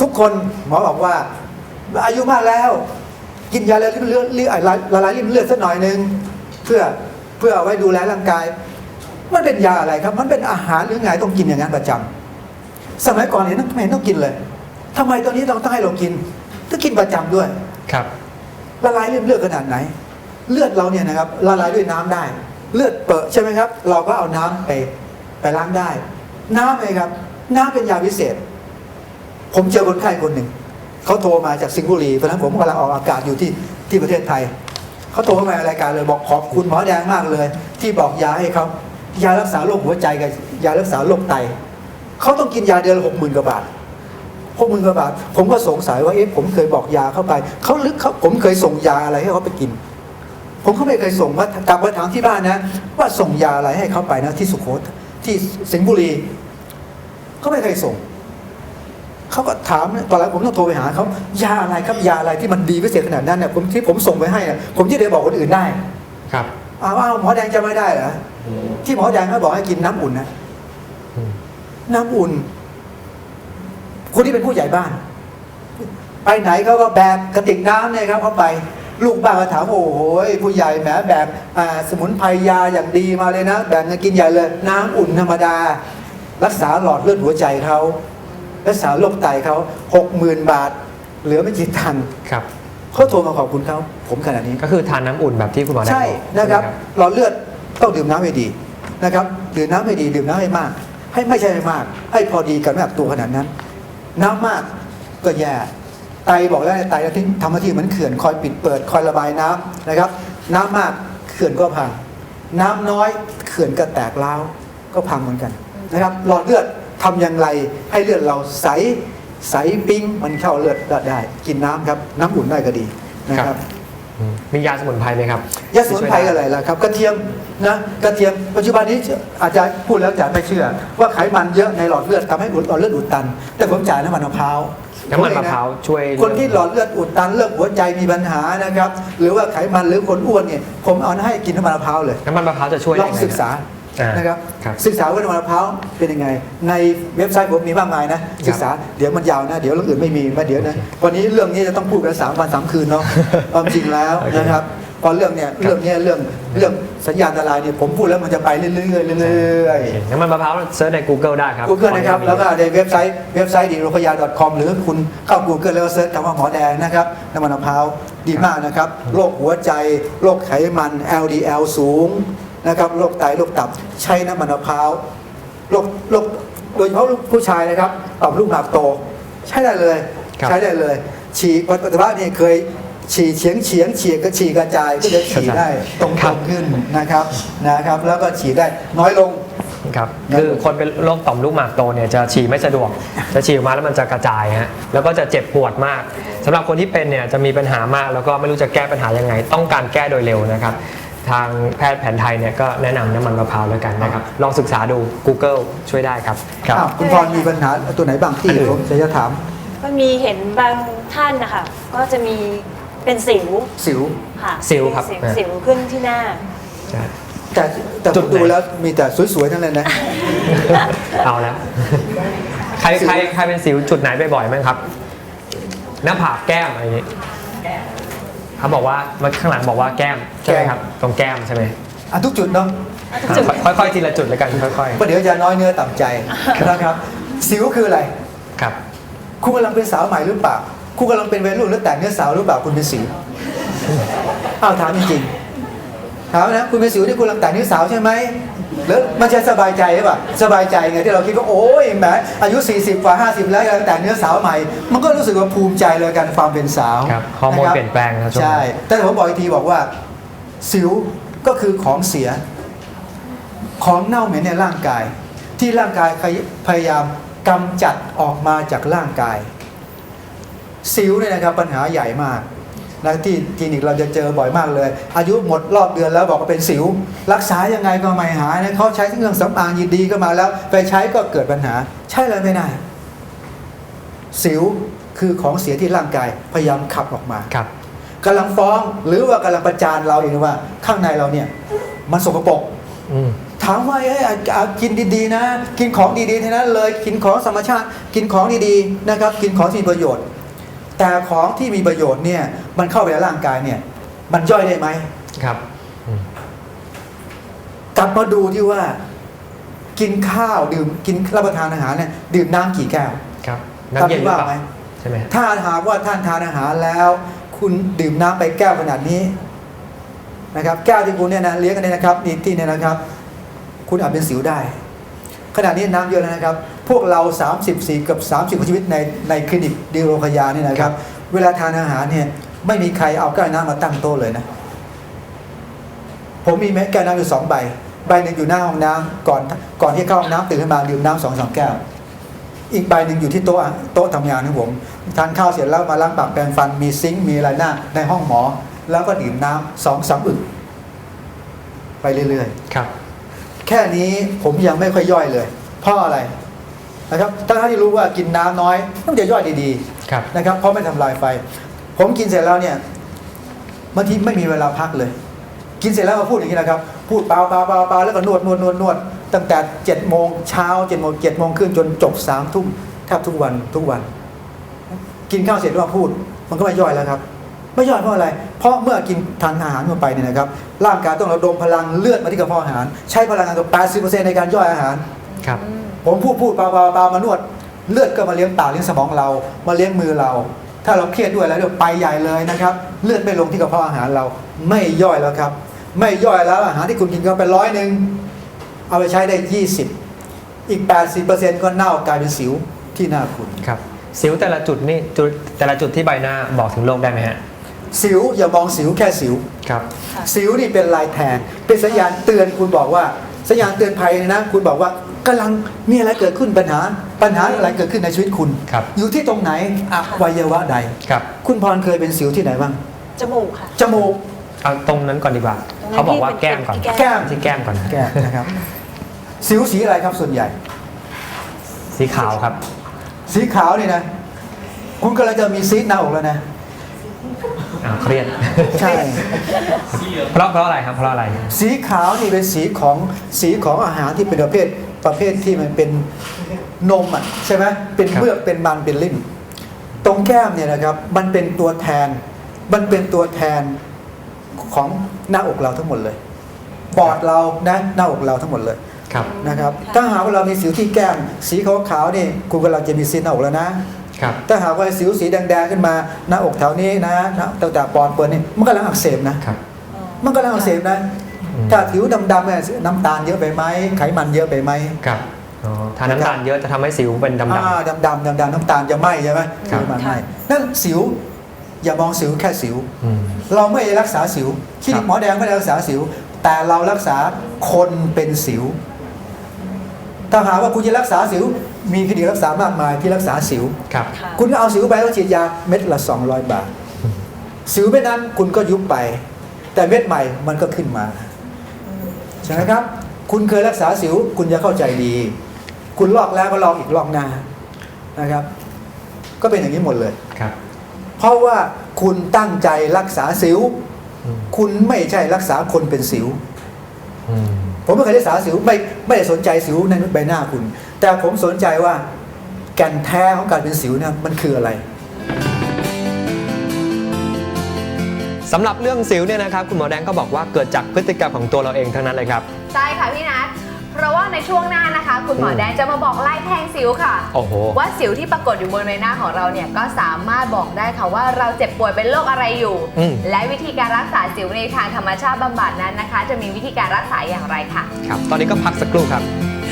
ทุกคนหมอบอกว่า อายุมากแล้ว กินยาละลายริ่มเลือดละลายละลายริ่มเลือดสักหน่อยหนึ่งเพื่อเพื่อเอาไว้ดูแลร่างกาย มันเป็นยาอะไรครับ มันเป็นอาหารหรือไงต้องกินอย่างนั้นประจำสมัยก่อนเห็นทำไมต้องกินเลยทำไมตอนนี้เราต้องให้เรากินต้องกินประจำด้วยครับละลายริ่มเลือดขนาดไหน เลือดเราเนี่ยนะครับละลายด้วยน้ำได้ เลือดเปอะใช่ไหมครับ เราก็เอาน้ำไปไปล้างได้ น้ำเองครับ น้ำเป็นยาพิเศษ ผมเจอคนไข้คนหนึ่ง เขาโทรมาจากสิงห์บุรีตอนนั้นผมกำลังออกอากาศอยู่ที่ที่ประเทศไทย เขาโทรเข้ามารายการเลยบอกขอบคุณหมอแดงมากเลย ที่บอกยาให้เขายารักษาโรคหัวใจกับยารักษาโรคไตเขาต้องกินยาเดือนละหกหมื่นกว่าบาทหกหมื่นกว่าบาท ผมก็สงสัยว่าเอ๊ะผมเคยบอกยาเข้าไปเขาลึกเขาผมเคยส่งยาอะไรให้เขาไปกิน ผมก็ไม่เคยส่งว่ากลับมาถามที่บ้านนะ ว่าส่งยาอะไรให้เขาไปนะที่สุโขทที่สิงห์บุรีเขาไม่เคยส่ง เขาก็ถามตอนแรกผมต้องโทรไปหาเขายาอะไรครับยาอะไรที่มันดีพิเศษขนาดนั้นเนี่ยผมที่ผมส่งไปให้อะผมจะได้บอกคนอื่นได้ครับอ้าวอ้าวหมอแดงจะไม่ได้เหรอที่หมอแดงเขาบอกให้กินน้ำอุ่นนะอืมน้ำอุ่นคนที่เป็นผู้ใหญ่บ้าน ไปไหนเขาก็แบกกระติกน้ำเนี่ยครับเขาไปลูกบ้านก็ถามโอ้โหผู้ใหญ่แหมแบกอ่าสมุนไพรยาอย่างดีมาเลยนะแบกเงินกินใหญ่เลย น้ำอุ่นธรรมดา รักษาหลอดเลือดหัวใจเขา รักษาโรคไตเขาหกหมื่นบาท เหลือไม่กี่ตังค์ครับเขาโทรมาขอบคุณเขาผมขนาดนี้ ก็คือทานน้ำอุ่นแบบที่คุณหมอแดงใช่บอกนะครับใช่ไหมหลอดเลือดต้องดื่มน้ำให้ดีนะครับดื่มน้ำให้ดีดื่มน้ำให้มาก ให้ไม่ใช่ให้มาก ให้พอดีกับน้ำหนักตัวขนาดนั้น น้ำมากก็แย่ไตบอกแล้วไตเราที่ทำหน้าที่เหมือนเขื่อนคอยปิดเปิดคอยระบายน้ำนะครับ น้ำมากเขื่อนก็พัง น้ำน้อยเขื่อนก็แตกร้าวก็พังเหมือนกันนะครับหลอดเลือด ทำอย่างไรให้เลือดเราใสใสปิ้งมันเข้าเลือดได้ กินน้ำครับ น้ำอุ่นได้ก็ดีนะครับอืมมียาสมุนไพรไหมครับยาสมุนไพรอะไรล่ะครับกระเทียมนะกระเทียมปัจจุบันนี้อาจจะพูดแล้วจะไม่เชื่อ ว่าไขมันเยอะในหลอดเลือดทำให้หลอดเลือดอุดตัน แต่ผมจ่ายน้ำมันมะพร้าวน้ำมันมะพร้าวช่วย คนที่หลอดเลือดอุดตันเรื่องหัวใจมีปัญหานะครับ หรือว่าไขมันหรือคนอ้วนเนี่ยผมเอาให้กินน้ำมันมะพร้าวเลยน้ำมันมะพร้าวจะช่วยลได้องไงศึกษา อ่านนะครับครับศึกษาว่าน้ำมันมะพร้าวเป็นยังไง ในเว็บไซต์ผมมีมากมายนะ ศึกษาเดี๋ยวมันยาวนะ เดี๋ยวเรื่องอื่นไม่มีมาเดี๋ยวนะวันนี้เรื่องนี้จะต้องพูดกันสามวันสามคืนเนาะความจริงแล้วโอเคนะครับเพอเรื่องเนี่ยเรื่องเนี้ยเรื่องเรื่องสัญญาณอันตรายเนี่ยผมพูดแล้วมันจะไปเรื่อยๆเรื่อยๆน้ำมันมะพร้าวเซิร์ชใน Google ได้ครับ Google นะครับ แล้วก็ในเว็บไซต์เว็บไซต์ดีโรพยา .com หรือคุณเข้า Google แล้วก็เซิร์ชคำว่าหมอแดงนะครับน้ำมันมะพร้าวดีมากนะครับโรคหัวใจโรคไขมัน LDL สูง นะครับโรคไตโรคตับใช้น้ำมันมะพร้าวโรคโรคโดยเฉพาะผู้ชายนะครับต่อมลูกหมากโต ใช้ได้เลย ครับ ใช้ได้เลย ฉี่ปัสสาวะเนี่ยเคยฉี่เฉียงเฉียงฉี่ก็ฉี่กระจายก็จะฉี่ได้ตรงๆขึ้นนะครับนะครับ แล้วก็ฉี่ได้น้อยลง ครับคือคนเป็นโรคต่อมลูกหมากโตเนี่ยจะฉี่ไม่สะดวก จะฉี่ออกมาแล้วมันจะกระจายฮะแล้วก็จะเจ็บปวดมากสำหรับคนที่เป็นเนี่ยจะมีปัญหามากแล้วก็ไม่รู้จะแก้ปัญหายังไง ต้องการแก้โดยเร็วนะครับ ทางแพทย์แผนไทยเนี่ยก็แนะนำน้ำมันมะพร้าวแล้วกันนะครับ ลองศึกษาดู Google ช่วยได้ครับ ครับ อ้าวคุณพรมีปัญหาตัวไหนบ้างที่อันอื่นผมจะถามก็มีเห็นบางท่านนะคะก็จะมีเป็นสิวสิว ค่ะสิวครับสิวอ่าสิวขึ้นที่หน้า ใช่ แต่แต่ผจุดมไหน ดูแล้วมีแต่สวยๆทั้งนั้นเลยนะ เอาแล้วใครใครใครเป็นสิวจุดไหนบ่อยๆไหมครับ หน้าผากแก้มอะไรอย่างนี้ เขาบอกว่ามันข้างหลังบอกว่าแก้มใช่ไหมครับ ตรงแก้มใช่ไหมอะทุกจุดเนาะจุดค่อยๆทีละจุดแล้วกันค่อยเพราะเดี๋ยวจะน้อยเนื้อต่ำใจนะครับ สิวคืออะไรๆครับ คุณกำลังเป็นสาวใหม่หรือเปล่าคุณกำลังเป็นวัยรุ่นหรือแต่งเนื้อสาวหรือเปล่าคุณเป็นสิวอ้าวถามจริงๆ ถามนะคุณเป็นสิวที่คุณกำลังแต่งเนื้อสาวใช่ไหมแล้วมันจะสบายใจหรือเปล่าสบายใจไงที่เราคิดว่าโอ้ยแหมอายุ 40กว่า 50 แล้วยังแต่งเนื้อสาวใหม่ มันก็รู้สึกว่าภูมิใจเลยการความเป็นสาวครับฮอร์โมนะคบเปลี่ยนแปลงนะครับช่วงนี้ใช่ แต่ผมบอกอีกทีบอกว่า สิวก็คือของเสีย ของเน่าเหม็นในร่างกาย ที่ร่างกายพยายามกำจัดออกมาจากร่างกาย สิวเนี่ยนะครับปัญหาใหญ่มาก นะที่คลินิกเราจะเจอบ่อยมากเลย อายุหมดรอบเดือนแล้วบอกว่าเป็นสิว รักษายังไงก็ไม่หายนะเขาใช้เครื่องสำอางยินดีก็มาแล้ว ไปใช้ก็เกิดปัญหา ใช่เลยไม่ได้ สิวคือของเสียที่ร่างกายพยายามขับออกมาครับกำลังฟ้องหรือว่ากำลังประจานเราเองว่า ข้างในเราเนี่ย มันสกปรกอืมถามว่าเอ้ยอะอะกินดีๆนะ กินของดีๆทั้งนั้นเลย กินของธรรมชาติ กินของดีๆนะครับ กินของที่มีประโยชน์ แต่ของที่มีประโยชน์เนี่ย มันเข้าไปในร่างกายเนี่ย มันย่อยได้ไหมครับอืมกลับมาดูที่ว่า กินข้าวดื่มกินรับประทานอาหารเนี่ยดื่มน้ำกี่แก้วครับน้ำเย็นหรือเปว่าล่าไหมใช่ไหมฮะถ้าหากว่าท่านทานอาหารแล้ว คุณดื่มน้ำไปแก้วขนาดนี้นะครับ แก้วที่คุณเนี่ยนะเลี้ยงกันเนี่ยนะครับนี่ที่เนี่ยนะครับ คุณอาจเป็นสิวได้ ขณะนี้น้ำเยอะแล้วนะครับ พวกเรา 34เกับ 30กว่าชีวิตในในคลินิกดีโรคยาเนี่ยนะครับ เวลาทานอาหารเนี่ยไม่มีใครเอาแก้วน้ำมาตั้งโต๊ะเลยนะ ผมมีแม้แก้วน้ำอยู่สองใบ ใบหนึ่งอยู่หน้าห้องน้ำก่อนก่อนที่เข้าห้องน้ำตื่นขึ้นมาดื่มน้ำสองสามแก้ว อีกใบหนึ่งอยู่ที่โต๊ะโต๊ะทำงานของผม ทานข้าวเสร็จแล้วมาล้างปากแปรงฟันมีซิงค์มีอะไรหน้าในห้องหมอ แล้วก็ดื่มน้ำสองสามอึกไปเรื่อยๆ ครับ แค่นี้ผมยังไม่ค่อยย่อยเลยเพราะอะไรนะครับถ้าที่รู้ว่ากินน้ำน้อยต้องจะย่อยดีครับๆนะครับ เพราะไม่ทำลายไฟ ผมกินเสร็จแล้วเนี่ยบางทีไม่มีเวลาพักเลย กินเสร็จแล้วก็พูดอย่างนี้นะครับ พูดเปล่าเปล่าเปล่าเปล่าแล้วก็นวดนวดนวดนวดตั้งแต่เจ็ดโมงเช้าเจ็ดโมงเจ็ดโมงขึ้นจนจบสามทุ่มแทบทุกวันทุกวัน กินข้าวเสร็จแล้วมาพูด มันก็ไม่ย่อยแล้วครับ ไม่ย่อยเพราะอะไร เพราะเมื่อกินทานอาหารลงไปเนี่ยนะครับ ร่างกายต้องระดมพลังเลือดมาที่กระเพาะอาหาร ใช้พลังงานตัว80%ในการย่อยอาหาร ครับ ผมพูดพูดเบาๆเบาๆมานวด เลือดก็มาเลี้ยงปากเลี้ยงสมองเรา มาเลี้ยงมือเรา ถ้าเราเครียดด้วยแล้วเดี๋ยวไปใหญ่เลยนะครับ เลือดไม่ลงที่กระเพาะอาหารเรา ไม่ย่อยแล้วครับ ไม่ย่อยแล้วอาหารที่คุณกินก็ไปร้อยหนึ่งเอาไปใช้ได้ 20 อีก 80%ก็เน่ากลายเป็นสิวที่หน้าคุณ ครับ สิวแต่ละจุดนี่จุดแต่ละจุดที่ใบหน้าบอกถึงโรคได้ไหมฮะ สิวอย่ามองสิวแค่สิว ครับ สิวนี่เป็นลายแทงเป็นสัญญาณเตือนคุณบอกว่า สัญญาณเตือนภัยนะ คุณบอกว่ากำลังมีอะไรเกิดขึ้นปัญหา ปัญหาอะไรเกิดขึ้นในชีวิตคุณ ครับ อยู่ที่ตรงไหนอวัยวะใด ครับ คุณพรเคยเป็นสิวที่ไหนบ้าง จมูกค่ะ จมูกเอาตรงนั้นก่อนดีกว่าตรงนั้นเขาบอกว่าที่เป็นแก้มก่อนที่แก้มที่แก้มก่อนนะแก้มนะครับ สิวสีอะไรครับส่วนใหญ่ สีขาวครับ สีขาวนี่นะ คุณกำลังจะมีซีดหน้าอกแล้วนะ อ่าเครียด ใช่ เพราะเพราะอะไรครับเพราะอะไร สีขาวนี่เป็นสีของสีของอาหารที่เป็นประเภทประเภทที่มันเป็นนมอะใช่ไหมเป็นครับ เมือกเป็นมันเป็นลิ่มตรงแก้มเนี่ยนะครับ มันเป็นตัวแทน มันเป็นตัวแทนของหน้าอกเราทั้งหมดเลยปอดเรานะหน้าอกเราทั้งหมดเลยครับ นะครับค่ะถ้าหากว่าเรามีสิวที่แก้ม สีขาวๆนี่คุณกำลังจะมีซีดหน้าอกแล้วนะครับ ถ้าหากว่าสิวสีแดงๆขึ้นมาหน้าอกแถวนี้นะนะตั้งแต่ปอดเปิดนี่มันกำลังอักเสบนะครับมันก็ลังอักเสบนะอืมถ้าผิวดำๆเนี่ยน้ำตาลเยอะไปไหมไขมันเยอะไปไหมครับอ๋อทานน้ำตาลเยอะจะทำให้สิวเป็นดำอ่าดำๆดำๆน้ำตาลจะไหมใช่ไหมครับมันไหมนั่นสิวอย่ามองสิวแค่สิวๆอืมเราไม่ได้รักษาสิวคลินิครักบหมอแดงไม่ได้รักษาสิว แต่เรารักษาคนเป็นสิว ถ้าหากว่าคุณจะรักษาสิว มีคลินิกรักษามากมายที่รักษาสิว ครับค่ะคุณก็เอาสิวไปแล้วฉีดยาเม็ดละ 200 บาท สิวเม็ดนั้นคุณก็ยุบไป แต่เม็ดใหม่มันก็ขึ้นมาใช่ไหมครับ คุณเคยรักษาสิว คุณจะเข้าใจดี คุณลอกแล้วก็ลอกอีกลอกหน้านะครับ ก็เป็นอย่างนี้หมดเลยครับ เพราะว่าคุณตั้งใจรักษาสิวอืมคุณไม่ใช่รักษาคนเป็นสิวอืมผมไม่เคยรักษาสิวไม่ไม่ได้สนใจสิวในใบหน้าคุณ แต่ผมสนใจว่าแก่นแท้ของการเป็นสิวเนี่ยมันคืออะไรสำหรับเรื่องสิวเนี่ยนะครับคุณหมอแดงก็บอกว่าเกิดจากพฤติกรรมของตัวเราเองทั้งนั้นเลยครับ ใช่ค่ะพี่นัทเพราะว่าในช่วงหน้านะคะ คุณหมอแดงจะมาบอกไล่แทงสิวค่ะ โอ้โห ว่าสิวที่ปรากฏอยู่บนใบหน้าของเราเนี่ยก็สามารถบอกได้ค่ะว่าเราเจ็บป่วยเป็นโรคอะไรอยู่ อืม และวิธีการรักษาสิวในทางธรรมชาติบำบัดนั้นนะคะ จะมีวิธีการรักษาอย่างไรค่ะ ครับ ตอนนี้ก็พักสักครู่ครับ